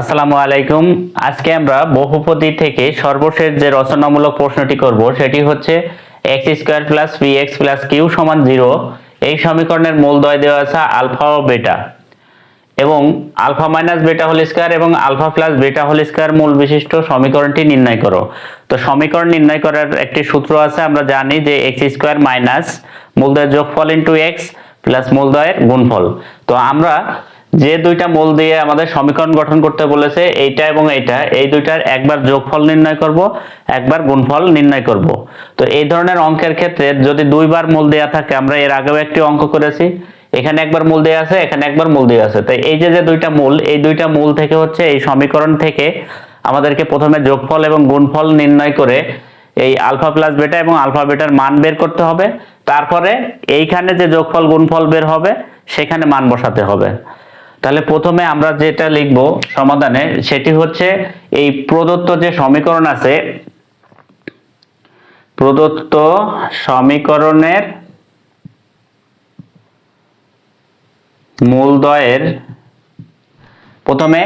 আসসালামু আলাইকুম। আজকে আমরা বহুপদী থেকে সর্বশেষ যে রচনামূলক প্রশ্নটি করব, সেটি হচ্ছে x square plus b x plus q সমান জিরো এই সমীকরণের মূলদ্বয় দেওয়া আছে আলফা ও বেটা। এবং alpha minus beta whole square এবং alpha plus beta whole square মূল বিশিষ্ট সমীকরণটি নির্ণয় করো। তো সমীকরণ নির্ণয় করার একটি সূত্র আছে, আমরা জানি যে এক্স স্কোয়ার মাইনাস মূলদয়ের যোগফল ইন্টু এক্স প্লাস মূলদয়ের গুণফল। তো আমরা যে দুইটা মূল দিয়ে আমাদের সমীকরণ গঠন করতে বলেছে, এইটা এবং এইটা, এই দুইটার একবার যোগফল নির্ণয় করব, একবার গুণফল নির্ণয় করব। তো এই ধরনের অঙ্কের ক্ষেত্রে যদি দুইবার মূল দেয়া থাকে, আমরা এর আগেও একটি অঙ্ক করেছি, এখানে একবার মূল দেয়া আছে, এখানে একবার মূল দেয়া আছে। তাই এই যে যে দুইটা মূল, এই দুইটা মূল থেকে হচ্ছে এই সমীকরণ থেকে আমাদেরকে প্রথমে যোগফল এবং গুণফল নির্ণয় করে এই আলফা প্লাস বেটা এবং আলফা বেটার মান বের করতে হবে। তারপরে এইখানে যে যোগফল, গুণফল বের হবে, সেখানে মান বসাতে হবে। তাহলে প্রথমে আমরা যেটা লিখব সমাধানে, সেটি হচ্ছে এই প্রদত্ত যে সমীকরণ আছে, প্রদত্ত সমীকরণের মূলদয়ের প্রথমে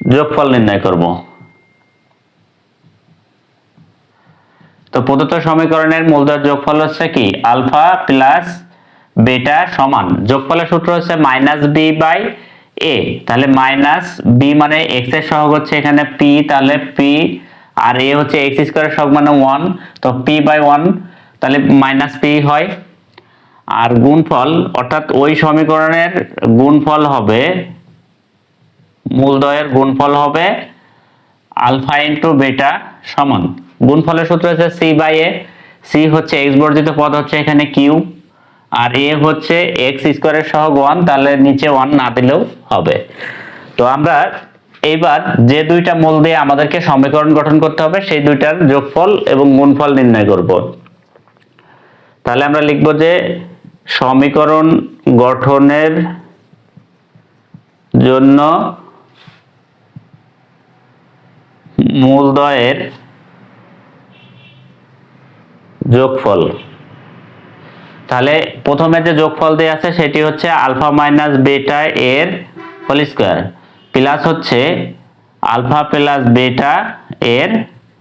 যোগফল নির্ণয় করব। তো প্রদত্ত সমীকরণের মূলদয়ের যোগফল হচ্ছে কি? আলফা প্লাস বেটা সমান, যোগফলের সূত্র হচ্ছে মাইনাস বি বাই এ তাহলে মাইনাস বি মানে এক্সের সহগ হচ্ছে এখানে পি তাহলে পি আর এ হচ্ছে এক্স স্কোয়ার সহগ মানে ওয়ান তো পি বাই ওয়ান তাহলে মাইনাস পি হয়। আর গুণফল, অর্থাৎ ওই সমীকরণের গুণফল হবে, মূলদয়ের গুণফল হবে আলফা ইন্টু বেটা সমান। গুণফলের সূত্র হচ্ছে সি বাই এ সি হচ্ছে এক্স বর্ধিত পদ হচ্ছে এখানে কিউ আর এ হচ্ছে এক্স স্কোয়ারের সহগ ওয়ান, তাহলে নিচে ওয়ান না দিলেও হবে। তো আমরা এইবার যে দুইটা মূল দিয়ে আমাদেরকে সমীকরণ গঠন করতে হবে, সেই দুইটার যোগফল এবং গুণফল নির্ণয় করব। তাহলে আমরা লিখব যে সমীকরণ গঠনের জন্য মূলদয়ের যোগফল তাহলে প্রথমে যে যোগফল দেওয়া আছে সেটি হচ্ছে আলফা মাইনাস বেটা এর হোল স্কোয়ার, প্লাস হচ্ছে আলফা প্লাস বেটা এর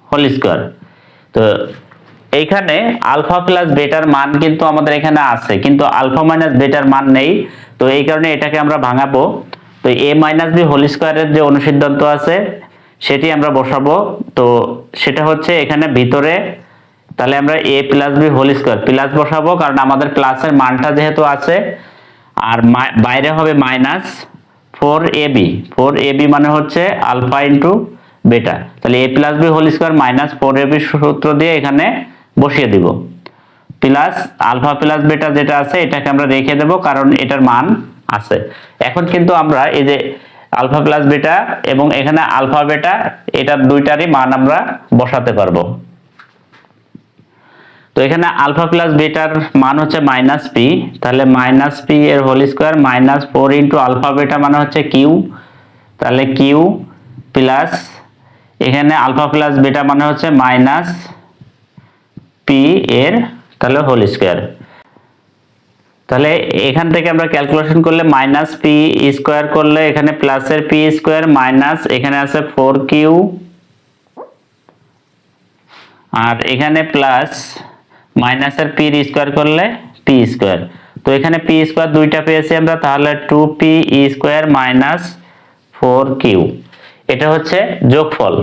হোল স্কোয়ার। তো এইখানে আলফা প্লাস বেটার মান কিন্তু আমাদের এখানে আছে, কিন্তু আলফা মাইনাস বেটার মান নেই, তো এই কারণে এটাকে আমরা ভাঙাবো। তো এ মাইনাস বি হোল স্কোয়ারের যে অনুসিদ্ধান্ত আছে, সেটি আমরা বসাবো। তো সেটা হচ্ছে এখানে ভিতরে তাহলে আমরা a plus b whole square plus বসাবো, কারণ আমাদের প্লাসের মানটা যেহেতু আছে, আর বাইরে হবে minus four a b four a b মানে হচ্ছে আলফা ইন্টু বেটা তাহলে a plus b whole square minus four a b সূত্র দিয়ে এখানে বসিয়ে দিব প্লাস আলফা প্লাস বেটা যেটা আছে, এটাকে আমরা রেখে দেব, কারণ এটার মান আছে। এখন কিন্তু আমরা এই যে আলফা প্লাস বেটা এবং এখানে আলফা বেটা এটার দুইটারই মান আমরা বসাতে পারব। তো এখানে আলফা প্লাস বেটার মান হচ্ছে মাইনাস পি, তাহলে মাইনাস পি এর whole square minus four into alpha beta মানে হচ্ছে কিউ, তাহলে কিউ প্লাস এখানে আলফা প্লাস বেটা মানে হচ্ছে মাইনাস পি এর তাহলে হোল স্কোয়ার। তাহলে এখান থেকে আমরা ক্যালকুলেশন করলে মাইনাস পি স্কোয়ার করলে এখানে প্লাসের পি স্কোয়ার মাইনাস এখানে আছে ফোর কিউ, আর এখানে প্লাস মাইনাসের পি স্কোয়ার করলে পি স্কোয়ার তো এখানে পি স্কোয়ার দুইটা পেয়েছি আমরা, তাহলে two p square minus four q এটা হচ্ছে যোগফল।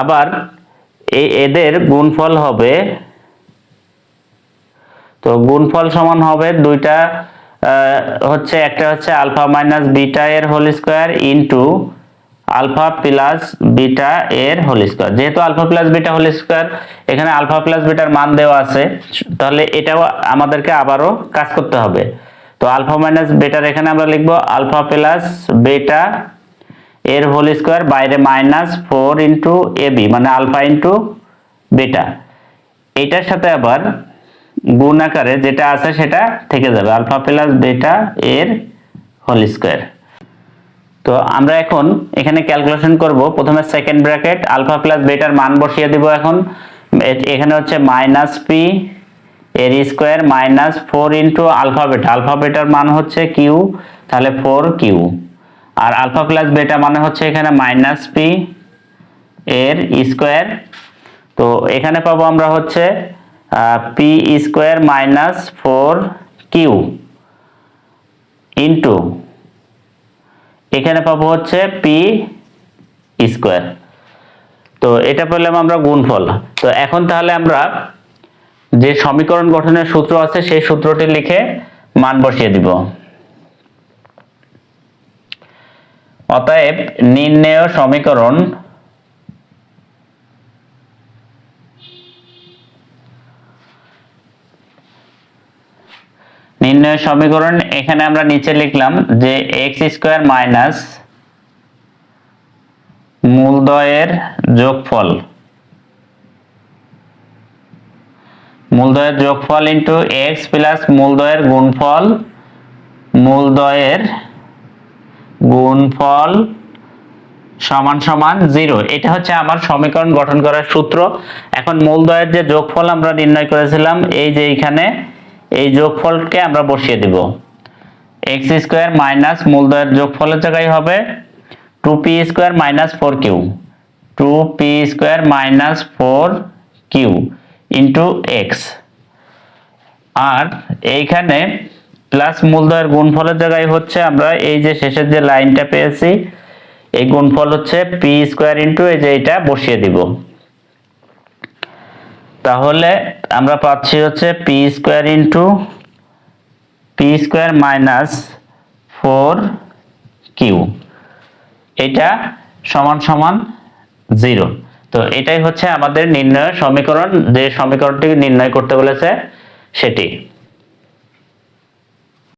আবার এদের গুণফল হবে, তো গুণফল সমান হবে দুইটা হচ্ছে, একটা হচ্ছে আলফা মাইনাস বিটা এর whole square into alpha plus beta এর হোল স্কোয়ার। যেহেতু alpha plus beta whole square, এখানে আলফা প্লাস বিটার মান দেওয়া আছে, তাহলে এটাও আমাদেরকে আবারও কাজ করতে হবে। তো আলফা মাইনাস বেটার এখানে আমরা লিখব আলফা প্লাস বেটা এর হোল স্কোয়ার বাইরে minus four into a b মানে আলফা ইন্টু বেটা। এটার সাথে আবার গুণ আকারে যেটা আছে সেটা থেকে যাবে, আলফা প্লাস বেটা এর হোল স্কোয়ার। তো আমরা এখন এখানে ক্যালকুলেশন করব। প্রথমে সেকেন্ড ব্র্যাকেট আলফা প্লাস বেটার মান বসিয়ে দিব এখন। এখানে হচ্ছে মাইনাস পি এর square minus four into alpha beta alpha better মান হচ্ছে কিউ তাহলে ফোর কিউ আর আলফা প্লাস বেটা মানে হচ্ছে এখানে মাইনাস পি এর স্কোয়ার তো এখানে পাবো আমরা হচ্ছে p square minus four q into এখানে পাবো হচ্ছে পি স্কোয়ার। তো এটা পেলাম আমরা গুণফল। তো এখন তাহলে আমরা যে সমীকরণ গঠনের সূত্র আছে, সেই সূত্রটি লিখে মান বসিয়ে দিব। অতএব নির্ণেয় সমীকরণ নির্ণয় সমীকরণ এখানে আমরা নিচে লিখলাম যে এক্স স্কোয়ার মাইনাস মূলদয়ের যোগফল। মূলদয়ের যোগফল ইন্টু এক্স প্লাস মূলদয়ের গুণফল মূলদয়ের গুণফল সমান সমান জিরো এটা হচ্ছে আমার সমীকরণ গঠন করার সূত্র। এখন মূলদয়ের যে যোগফল আমরা নির্ণয় করেছিলাম, এই যে এইখানে এই যোগফলকে আমরা বসিয়ে দিব। এক্স স্কোয়ার মাইনাস মূলদয়ের যোগফলের জায়গায় হবে two p square minus four q two p square minus four q into x আর এইখানে প্লাস মূলদয়ের গুণফলের জায়গায় হচ্ছে আমরা এই যে শেষের যে লাইনটা পেয়েছি, এই গুণফল হচ্ছে পি স্কোয়ার ইন্টু এই যে এটা বসিয়ে দিব। তাহলে আমরা পাচ্ছি হচ্ছে p square into p square minus four q এটা সমান সমান জিরো তো এটাই হচ্ছে আমাদের নির্ণয় সমীকরণ, যে সমীকরণটি নির্ণয় করতে বলেছে সেটি।